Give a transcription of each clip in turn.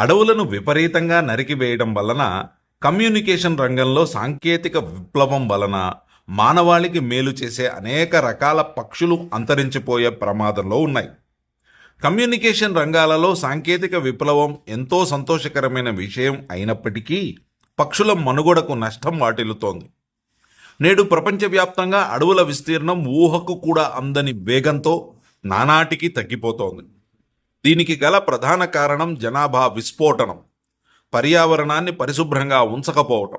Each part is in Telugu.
అడవులను విపరీతంగా నరికివేయడం వలన కమ్యూనికేషన్ రంగంలో సాంకేతిక విప్లవం వలన మానవాళికి మేలు చేసే అనేక రకాల పక్షులు అంతరించిపోయే ప్రమాదంలో ఉన్నాయి. కమ్యూనికేషన్ రంగాలలో సాంకేతిక విప్లవం ఎంతో సంతోషకరమైన విషయం అయినప్పటికీ పక్షుల మనుగడకు నష్టం వాటిల్లుతోంది. నేడు ప్రపంచవ్యాప్తంగా అడవుల విస్తీర్ణం ఊహకు కూడా అందని వేగంతో నానాటికి తగ్గిపోతోంది. దీనికి గల ప్రధాన కారణం జనాభా విస్ఫోటనం. పర్యావరణాన్ని పరిశుభ్రంగా ఉంచకపోవటం.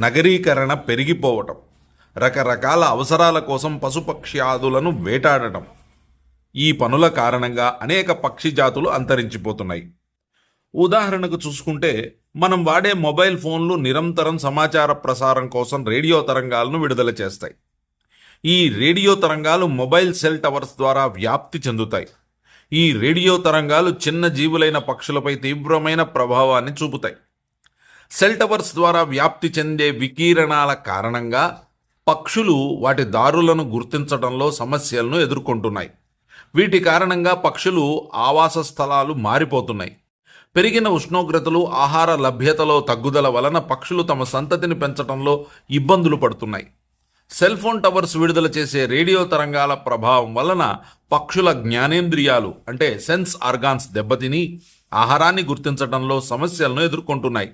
నగరీకరణ పెరిగిపోవటం. రకరకాల అవసరాల కోసం పశుపక్ష్యాదులను వేటాడటం. ఈ పనుల కారణంగా అనేక పక్షి జాతులు అంతరించిపోతున్నాయి. ఉదాహరణకు చూసుకుంటే మనం వాడే మొబైల్ ఫోన్లు నిరంతరం సమాచార ప్రసారం కోసం రేడియో తరంగాలను విడుదల చేస్తాయి. ఈ రేడియో తరంగాలు మొబైల్ సెల్ టవర్స్ ద్వారా వ్యాప్తి చెందుతాయి. ఈ రేడియో తరంగాలు చిన్న జీవులైన పక్షులపై తీవ్రమైన ప్రభావాన్ని చూపుతాయి. సెల్ టవర్స్ ద్వారా వ్యాప్తి చెందే వికిరణాల కారణంగా పక్షులు వాటి దారులను గుర్తించడంలో సమస్యలను ఎదుర్కొంటున్నాయి. వీటి కారణంగా పక్షులు ఆవాస స్థలాలు మారిపోతున్నాయి. పెరిగిన ఉష్ణోగ్రతలు ఆహార లభ్యతలో తగ్గుదల వలన పక్షులు తమ సంతతిని పెంచడంలో ఇబ్బందులు పడుతున్నాయి. సెల్ ఫోన్ టవర్స్ విడుదల చేసే రేడియో తరంగాల ప్రభావం వలన పక్షుల జ్ఞానేంద్రియాలు అంటే సెన్స్ ఆర్గాన్స్ దెబ్బతిని ఆహారాన్ని గుర్తించడంలో సమస్యలను ఎదుర్కొంటున్నాయి.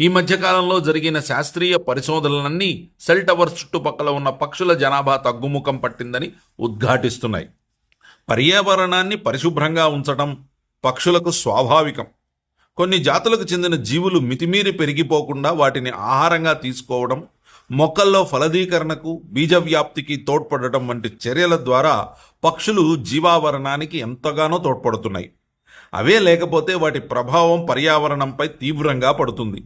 ఈ మధ్యకాలంలో జరిగిన శాస్త్రీయ పరిశోధనలన్నీ సెల్ టవర్స్ చుట్టుపక్కల ఉన్న పక్షుల జనాభా తగ్గుముఖం పట్టిందని ఉద్ఘాటిస్తున్నాయి. పర్యావరణాన్ని పరిశుభ్రంగా ఉంచడం పక్షులకు స్వాభావికం. కొన్ని జాతులకు చెందిన జీవులు మితిమీరి పెరిగిపోకుండా వాటిని ఆహారంగా తీసుకోవడం మొక్కల్లో ఫలదీకరణకు బీజ వ్యాప్తికి తోడ్పడటం వంటి చర్యల ద్వారా పక్షులు జీవావరణానికి ఎంతగానో తోడ్పడుతున్నాయి. అవే లేకపోతే వాటి ప్రభావం పర్యావరణంపై తీవ్రంగా పడుతుంది.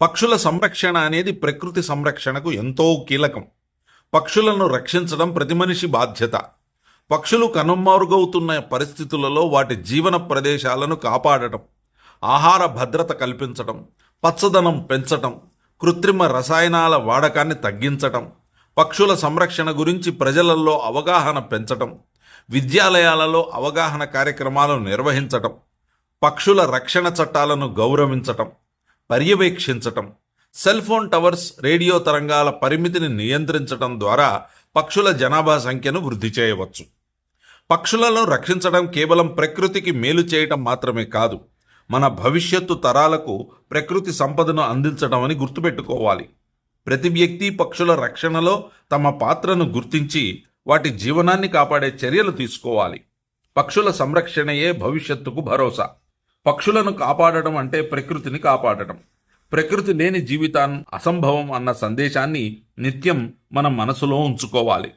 పక్షుల సంరక్షణ అనేది ప్రకృతి సంరక్షణకు ఎంతో కీలకం. పక్షులను రక్షించడం ప్రతి మనిషి బాధ్యత. పక్షులు కనుమరుగవుతున్న పరిస్థితులలో వాటి జీవన ప్రదేశాలను కాపాడటం ఆహార భద్రత కల్పించటం పచ్చదనం పెంచటం కృత్రిమ రసాయనాల వాడకాన్ని తగ్గించటం పక్షుల సంరక్షణ గురించి ప్రజలలో అవగాహన పెంచటం విద్యాలయాలలో అవగాహన కార్యక్రమాలను నిర్వహించటం పక్షుల రక్షణ చట్టాలను గౌరవించటం పర్యవేక్షించటం సెల్ ఫోన్ టవర్స్ రేడియో తరంగాల పరిమితిని నియంత్రించటం ద్వారా పక్షుల జనాభా సంఖ్యను వృద్ధి చేయవచ్చు. పక్షులను రక్షించడం కేవలం ప్రకృతికి మేలు చేయటం మాత్రమే కాదు మన భవిష్యత్తు తరాలకు ప్రకృతి సంపదను అందించడం అని గుర్తుపెట్టుకోవాలి. ప్రతి వ్యక్తి పక్షుల రక్షణలో తమ పాత్రను గుర్తించి వాటి జీవనాన్ని కాపాడే చర్యలు తీసుకోవాలి. పక్షుల సంరక్షణయే భవిష్యత్తుకు భరోసా. పక్షులను కాపాడడం అంటే ప్రకృతిని కాపాడటం ప్రకృతి లేని జీవితాన్ని అసంభవం అన్న సందేశాన్ని నిత్యం మన మనసులో ఉంచుకోవాలి.